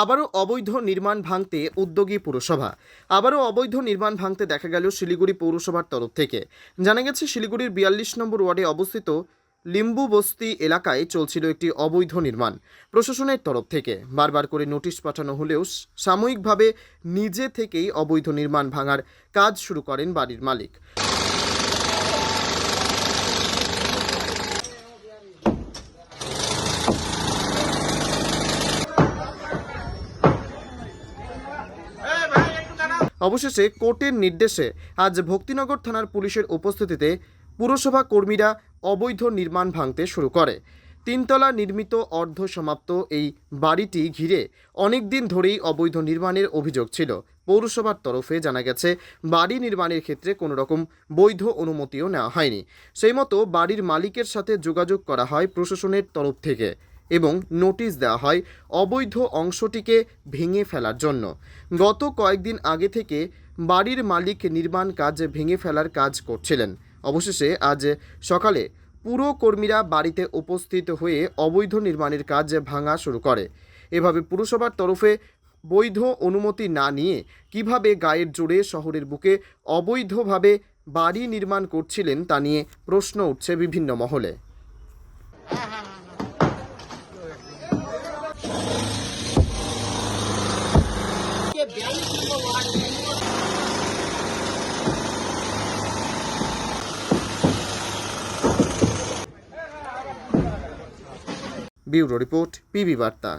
আবারও অবৈধ নির্মাণ ভাঙতে উদ্যোগী পুরসভা। আবারও অবৈধ নির্মাণ ভাঙতে দেখা গেল শিলিগুড়ি পৌরসভার তরফ থেকে। জানা গেছে, শিলিগুড়ির বিয়াল্লিশ নম্বর ওয়ার্ডে অবস্থিত লিম্বু বস্তি এলাকায় চলছিল একটি অবৈধ নির্মাণ প্রশাসনের তরফ থেকে। বারবার করে নোটিশ পাঠানো হলেও সাময়িকভাবে নিজে থেকেই অবৈধ নির্মাণ ভাঙার কাজ শুরু করেন বাড়ির মালিক। অবশেষে কোর্টের নির্দেশে আজ ভক্তিনগর থানার পুলিশের উপস্থিতিতে পুরসভা কর্মীরা অবৈধ নির্মাণ ভাঙতে শুরু করে। তিনতলা নির্মিত অর্ধ সমাপ্ত এই বাড়িটি ঘিরে অনেক দিন ধরেই অবৈধ নির্মাণের অভিযোগ ছিল। পৌরসভার তরফে জানা গেছে, বাড়ি নির্মাণের ক্ষেত্রে কোনো রকম বৈধ অনুমতিও নেওয়া হয়নি। সেই মতো বাড়ির মালিকের সাথে যোগাযোগ করা হয় প্রশাসনের তরফ থেকে। এবং নোটিশ দেওয়া হয় অবৈধ অংশটিকে ভেঙে ফেলার জন্য। গত কয়েকদিন আগে থেকে বাড়ির মালিক নির্মাণ কাজ ভেঙে ফেলার কাজ করছিলেন। অবশেষে আজ সকালে পুরো কর্মীরা বাড়িতে উপস্থিত হয়ে অবৈধ নির্মাণের কাজ ভাঙা শুরু করে। এভাবে পুরসভার তরফে বৈধ অনুমতি না নিয়ে কীভাবে গায়ের জোরে শহরের বুকে অবৈধভাবে বাড়ি নির্মাণ করছিলেন তা নিয়ে প্রশ্ন উঠছে বিভিন্ন মহলে। ব্যুরো রিপোর্ট পিবি বার্তা।